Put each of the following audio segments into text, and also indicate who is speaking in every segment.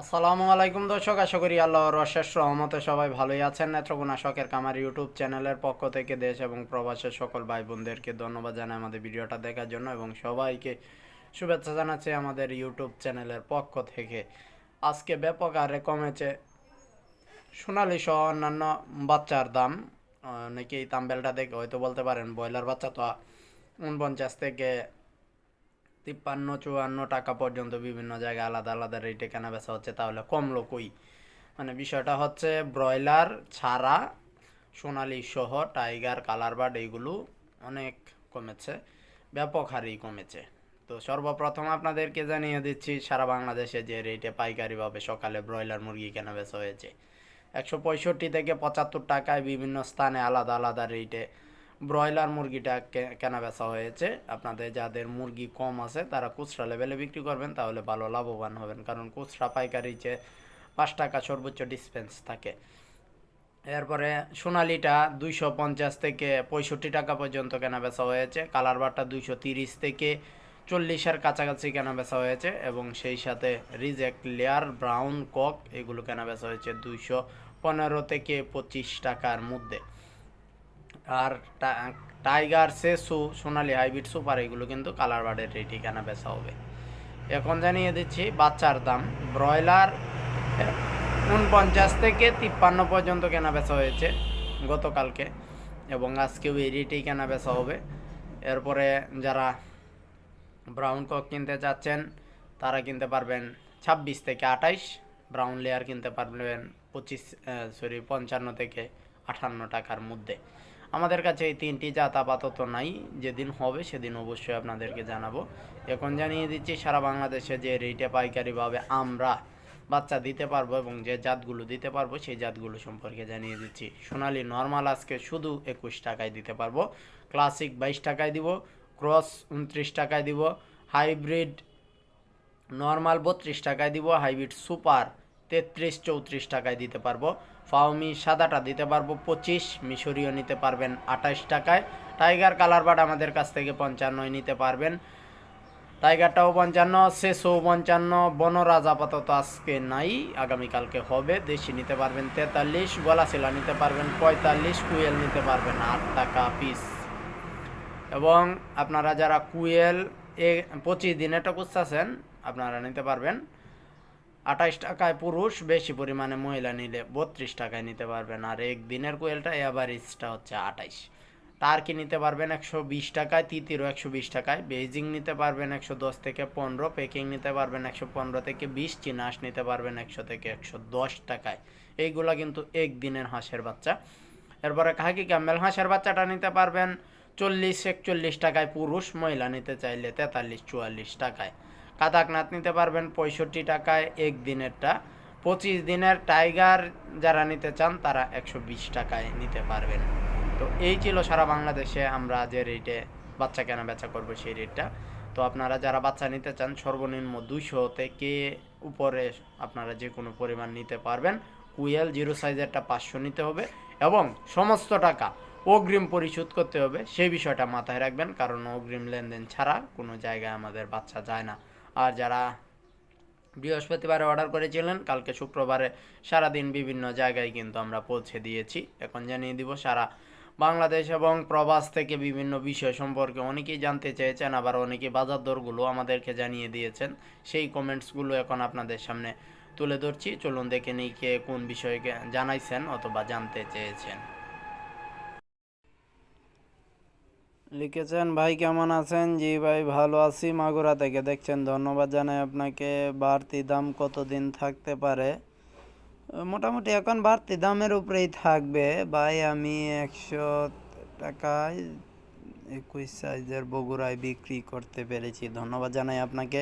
Speaker 1: আসসালামু আলাইকুম দর্শক, আশা করি আল্লাহর অশেষ রহমতে সবাই ভালোই আছেন। নেত্রকোনা শখের কামার ইউটিউব চ্যানেলের পক্ষ থেকে দেশ এবং প্রবাসের সকল ভাই বোনদেরকে ধন্যবাদ জানাই আমাদের ভিডিওটা দেখার জন্য এবং সবাইকে শুভেচ্ছা জানাচ্ছি আমাদের ইউটিউব চ্যানেলের পক্ষ থেকে। আজকে ব্যাপক হারে কমেছে সোনালি সহ অন্যান্য বাচ্চার দাম। অনেকেই তাম্বেলটা দেখে হয়তো বলতে পারেন, ব্রয়লার বাচ্চা তো উনপঞ্চাশ থেকে তিপ্পান্ন, চুয়ান্ন টাকা পর্যন্ত বিভিন্ন জায়গায় আলাদা আলাদা রেটে কেনা বেচা হচ্ছে, তাহলে কমলো কই মানে বিষয়টা হচ্ছে ব্রয়লার ছাড়া সোনালি সহ, টাইগার কালার বার্ড এইগুলো অনেক কমেছে, ব্যাপক হারেই কমেছে। তো সর্বপ্রথম আপনাদেরকে জানিয়ে দিচ্ছি, সারা বাংলাদেশে যে রেটে পাইকারিভাবে সকালে ব্রয়লার মুরগি কেনা বেচা হয়েছে, একশো পঁয়ষট্টি থেকে পঁচাত্তর টাকায় বিভিন্ন স্থানে আলাদা আলাদা রেটে ব্রয়লার মুরগিটা কেনা বেচা হয়েছে। আপনাদের যাদের মুরগি কম আছে, তারা খুচরা লেভেলে বিক্রি করবেন, তাহলে ভালো লাভবান হবেন। কারণ খুচরা পাইকারি যে পাঁচ টাকা সর্বোচ্চ ডিসপেন্স থাকে। এরপরে সোনালিটা দুইশো পঞ্চাশ থেকে পঁয়ষট্টি টাকা পর্যন্ত কেনা বেচা হয়েছে। কালার বারটা দুইশো তিরিশ থেকে চল্লিশের কাছাকাছি কেনা বেচা হয়েছে এবং সেই সাথে রিজেক্ট লেয়ার, ব্রাউন কক, এগুলো কেনা বেচা হয়েছে দুইশো পনেরো থেকে পঁচিশ টাকার মধ্যে। আর টাইগার সেসু সোনালি হাইব্রিড সুপার, এগুলো কিন্তু কালার বার্ডের রেটই কেনা বেচা হবে। এখন জানিয়ে দিচ্ছি, বাচ্চার দাম। ব্রয়লার উনপঞ্চাশ থেকে তিপ্পান্ন পর্যন্ত কেনা বেচা হয়েছে গতকালকে, এবং আজকেও এই রেটেই কেনা বেচা হবে। এরপরে যারা ব্রাউন কক কিনতে চাচ্ছেন, তারা কিনতে পারবেন ছাব্বিশ থেকে আঠাইশ, ব্রাউন লেয়ার কিনতে পারবেন পঁচিশ সরি, পঞ্চান্ন থেকে আঠান্ন টাকার মধ্যে। আমাদের কাছে এই তিনটি জাত আপাতত নাই। যেদিন হবে সেদিন অবশ্যই আপনাদেরকে জানাব। এখন জানিয়ে দিচ্ছি, সারা বাংলাদেশে যে রেটে পাইকারিভাবে আমরা বাচ্চা দিতে পারব এবং যে জাতগুলো দিতে পারব, সেই জাতগুলো সম্পর্কে জানিয়ে দিচ্ছি। সোনালি নর্মাল আজকে শুধু একুশ টাকায় দিতে পারব। ক্লাসিক বাইশ টাকায় দিব ক্রস উনত্রিশ টাকায় দিব হাইব্রিড নর্মাল বত্রিশ টাকায় দিব হাইব্রিড সুপার তেত্রিশ চৌত্রিশ টাকায় দিতে পারব। ফাউমি সাদাটা দিতে পারব পঁচিশ, মিশরীয় নিতে পারবেন আঠাশ টাকায়। টাইগার কালার বাট আমাদের কাছ থেকে পঞ্চান্নয় নিতে পারবেন। টাইগারটাও পঞ্চান্ন শেষও পঞ্চান্ন, বনরাজ আপাতত আজকে নাই, আগামীকালকে হবে। দেশি নিতে পারবেন তেতাল্লিশ, গলাশিলা নিতে পারবেন পঁয়তাল্লিশ, কুয়েল নিতে পারবেন আট টাকা পিস। এবং আপনারা যারা কুয়েল, এ পঁচিশ দিনেটা খুঁজতেছেন আপনারা নিতে পারবেন আঠাইশ টাকায় পুরুষ বেশি পরিমাণে মহিলা নিলে বত্রিশ টাকায় নিতে পারবেন। আর এক দিনের কোয়েলটা অ্যাভারেজটা হচ্ছে আঠাইশ। টার্কি নিতে পারবেন? একশো বিশ টাকায় তিতিরও একশো বিশ টাকায়। বেজিং নিতে পারবেন একশো দশ থেকে পনেরো। পেকিং নিতে পারবেন একশো পনেরো থেকে বিশ। চিনাস নিতে পারবেন একশো থেকে একশো দশ টাকায়। এইগুলা কিন্তু এক দিনের হাঁসের বাচ্চা। এরপরে খাকি ক্যাম্বেল হাঁসের বাচ্চাটা নিতে পারবেন। চল্লিশ একচল্লিশ টাকায় পুরুষ, মহিলা নিতে চাইলে তেতাল্লিশ, চুয়াল্লিশ টাকায়। কাদাকনাথ নিতে পারবেন পঁয়ষট্টি টাকায় এক দিনেরটা। পঁচিশ দিনের টাইগার যারা নিতে চান, তারা একশো বিশ টাকায় নিতে পারবেন। তো এই ছিল সারা বাংলাদেশে আমরা যে রেটে বাচ্চা কেনা বেচা করব সেই রেটটা তো আপনারা যারা বাচ্চা নিতে চান, সর্বনিম্ন দুশো থেকে উপরে আপনারা যে কোনো পরিমাণ নিতে পারবেন। কুয়েল জিরো সাইজেরটা পাঁচশো নিতে হবে এবং সমস্ত টাকা অগ্রিম পরিশোধ করতে হবে। সেই বিষয়টা মাথায় রাখবেন, কারণ অগ্রিম লেনদেন ছাড়া কোনো জায়গায় আমাদের বাচ্চা যায় না। আর যারা বৃহস্পতিবারে অর্ডার করেছিলেন, কালকে শুক্রবারে সারাদিন বিভিন্ন জায়গায় কিন্তু আমরা পৌঁছে দিয়েছি। এখন জানিয়ে দিব, সারা বাংলাদেশ এবং প্রবাস থেকে বিভিন্ন বিষয় সম্পর্কে অনেকেই জানতে চেয়েছেন, আবার অনেকে বাজার দরগুলো আমাদেরকে জানিয়ে দিয়েছেন। সেই কমেন্টসগুলো এখন আপনাদের সামনে তুলে ধরছি। চলুন দেখে নিই কে কোন বিষয়ে জানাইছেন অথবা জানতে চেয়েছেন। লিখেছেন, ভাই, কেমন আছেন? জি, ভাই, ভালো আছি। মাগুরা থেকে দেখছেন, ধন্যবাদ জানাই আপনাকে। বাড়তি দাম কতদিন থাকতে পারে? মোটামুটি এখন বাড়তি দামের উপরেই থাকবে। ভাই, আমি একশো টাকায় একুশ সাইজের বগুড়ায় বিক্রি করতে পেরেছি। ধন্যবাদ জানাই আপনাকে।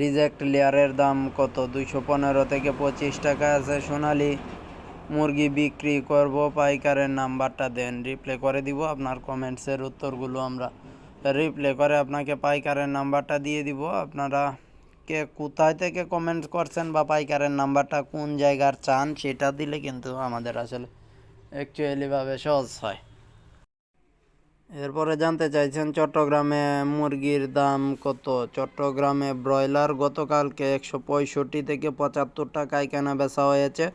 Speaker 1: রিজেক্ট লেয়ারের দাম কত? দুইশো পনেরো থেকে পঁচিশ টাকা আছে সোনালি। মুরগি বিক্রি করব, পাইকারের নাম্বারটা দেন রিপ্লে করে দিব। আপনার কমেন্টসের উত্তরগুলো আমরা রিপ্লে করে আপনাকে পাইকারের নাম্বারটা দিয়ে দিব। আপনারা কে কোথায় থেকে কমেন্ট করছেন বা পাইকারের নাম্বারটা কোন জায়গার চান সেটা দিলে কিন্তু আমাদের আসলে অ্যাকচুয়ালিভাবে সহজ হয়। এরপরে জানতে চাইছেন, চট্টগ্রামে মুরগির দাম কত? চট্টগ্রামে ব্রয়লার গতকালকে একশো পঁয়ষট্টি থেকে পঁচাত্তর টাকায় কেনা বেচা হয়েছে।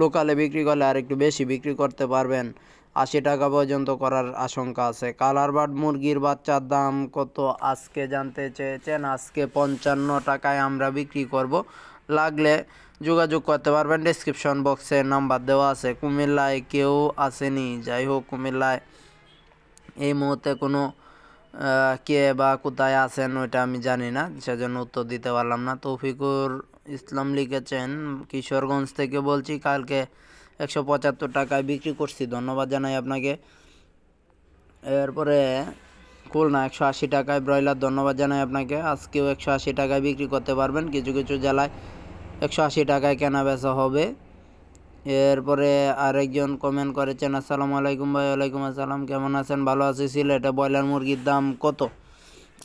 Speaker 1: লোকালে বিক্রি করলে আর একটু বেশি বিক্রি করতে পারবেন। আশি টাকা পর্যন্ত করার আশঙ্কা আছে। কালার বার্ড মুরগির বাচ্চার দাম কত আজকে জানতে চেয়েছেন? আজকে পঞ্চান্ন টাকায় আমরা বিক্রি করব। লাগলে যোগাযোগ করতে পারবেন। ডিসক্রিপশন বক্সে নাম্বার দেওয়া আছে। কুমিল্লায় কেউ আসেনি। যাই হোক, কুমিল্লায় এই মুহূর্তে কোনো কে বা কোথায় আছেন ওইটা আমি জানি না। সেজন্য উত্তর দিতে পারলাম না। তৌফিকুর ইসলাম লিখেছেন, কিশোরগঞ্জ থেকে বলছি, কালকে একশো পঁচাত্তর টাকায় বিক্রি করছি। ধন্যবাদ জানাই আপনাকে। এরপরে খুলনা, একশো আশি টাকায় ব্রয়লার, ধন্যবাদ জানাই আপনাকে। আজকেও একশো আশি টাকায় বিক্রি করতে পারবেন। কিছু কিছু জেলায় একশো আশি টাকায় কেনা বেচা হবে। এরপরে আরেকজন কমেন্ট করেছেন, আসসালামু আলাইকুম ভাই, ওয়ালাইকুম আসসালাম, কেমন আছেন? ভালো আছি, সিলেটে ব্রয়লার মুরগির দাম কত?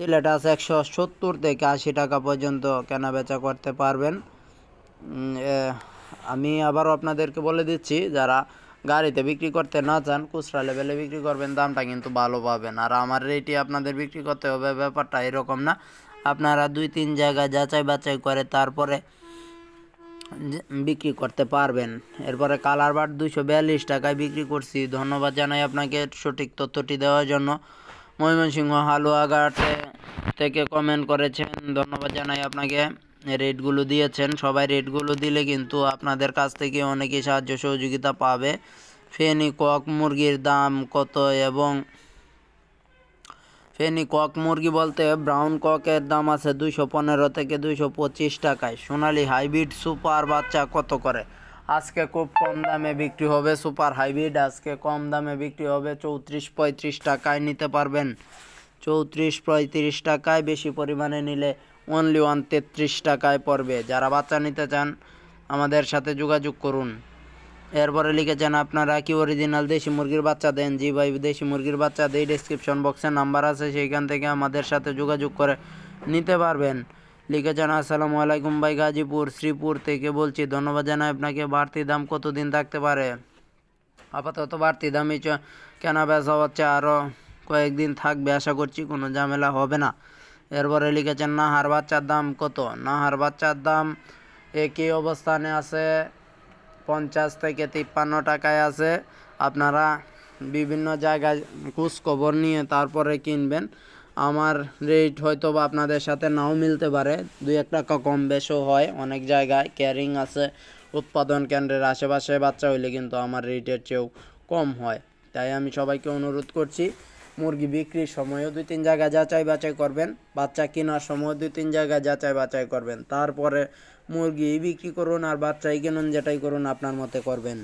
Speaker 1: সিলেটে আছে একশো সত্তর থেকে আশি টাকা পর্যন্ত কেনা বেচা করতে পারবেন। আমি আবারও আপনাদেরকে বলে দিচ্ছি, যারা গাড়িতে বিক্রি করতে না চান, খুচরা লেভেলে বিক্রি করবেন, দামটা কিন্তু ভালো পাবেন। আর আমার রেটে আপনাদের বিক্রি করতে হবে, ব্যাপারটা এরকম না। আপনারা দুই তিন জায়গায় যাচাই বাছাই করে তারপরে বিক্রি করতে পারবেন। এরপরে কালার বাট দুইশো বিয়াল্লিশ টাকায় বিক্রি করছি। ধন্যবাদ জানাই আপনাকে সঠিক তথ্যটি দেওয়ার জন্য। ময়মনসিংহ হালুয়াঘাটে থেকে কমেন্ট করেছেন। ধন্যবাদ জানাই আপনাকে। রেটগুলো দিয়েছেন। সবাই রেটগুলো দিলে কিন্তু আপনাদের কাছ থেকে অনেকেই সাহায্য সহযোগিতা পাবে। ফেনি কক মুরগির দাম কত এবং ফেনি কক মুরগি বলতে ব্রাউন ককের দাম আছে দুইশো পনেরো থেকে দুইশো পঁচিশ টাকায়। সোনালি হাইব্রিড সুপার বাচ্চা কত করে? আজকে খুব কম দামে বিক্রি হবে, সুপার হাইব্রিড আজকে কম দামে বিক্রি হবে, চৌত্রিশ পঁয়ত্রিশ টাকায় নিতে পারবেন। চৌত্রিশ পঁয়ত্রিশ টাকায় বেশি পরিমাণে নিলে অনলি ওয়ান তেত্রিশ টাকায় পড়বে। যারা বাচ্চা নিতে চান, আমাদের সাথে যোগাযোগ করুন। এরপরে লিখেছেন, আপনারা কি অরিজিনাল দেশি মুরগির বাচ্চা দেন? জি ভাই, দেশি মুরগির বাচ্চা দেই ডিসক্রিপশন বক্সে নাম্বার আছে, সেইখান থেকে আমাদের সাথে যোগাযোগ করে নিতে পারবেন। লিখেছেন আসসালামু আলাইকুম ভাই গাজীপুর, শ্রীপুর থেকে বলছি, ধন্যবাদ জানাই আপনাকে। বাড়তি দাম কতদিন থাকতে পারে? আপাতত বাড়তি দামই কেনা বেচা হচ্ছে আরও কয়েকদিন থাকবে, আশা করছি কোনো ঝামেলা হবে না। এরপরে লিখেছেন নাহার বাচ্চার দাম কত? নাহার বাচ্চার দাম একই অবস্থানে আছে, পঞ্চাশ থেকে তিপ্পান্ন টাকায় আছে। আপনারা বিভিন্ন জায়গায় খোঁজ খবর নিয়ে তারপরে কিনবেন। আমার রেট হয়তো বা আপনাদের সাথে নাও মিলতে পারে। দুই এক টাকা কম বেশও হয়, অনেক জায়গায় ক্যারিং আছে, উৎপাদন কেন্দ্রের আশেপাশে বাচ্চা হইলে কিন্তু আমার রেটের চেয়েও কম হয়। তাই আমি সবাইকে অনুরোধ করছি, মুরগি বিক্রির সময়ও দুই তিন জায়গায় যাচাই বাছাই করবেন, বাচ্চা কেনার সময় দুই তিন জায়গায় যাচাই বাছাই করবেন, তারপরে মুরগি বিক্রি করুন আর বাচ্চাই কিনুন যেটাই করুন আপনার মতে করবেন।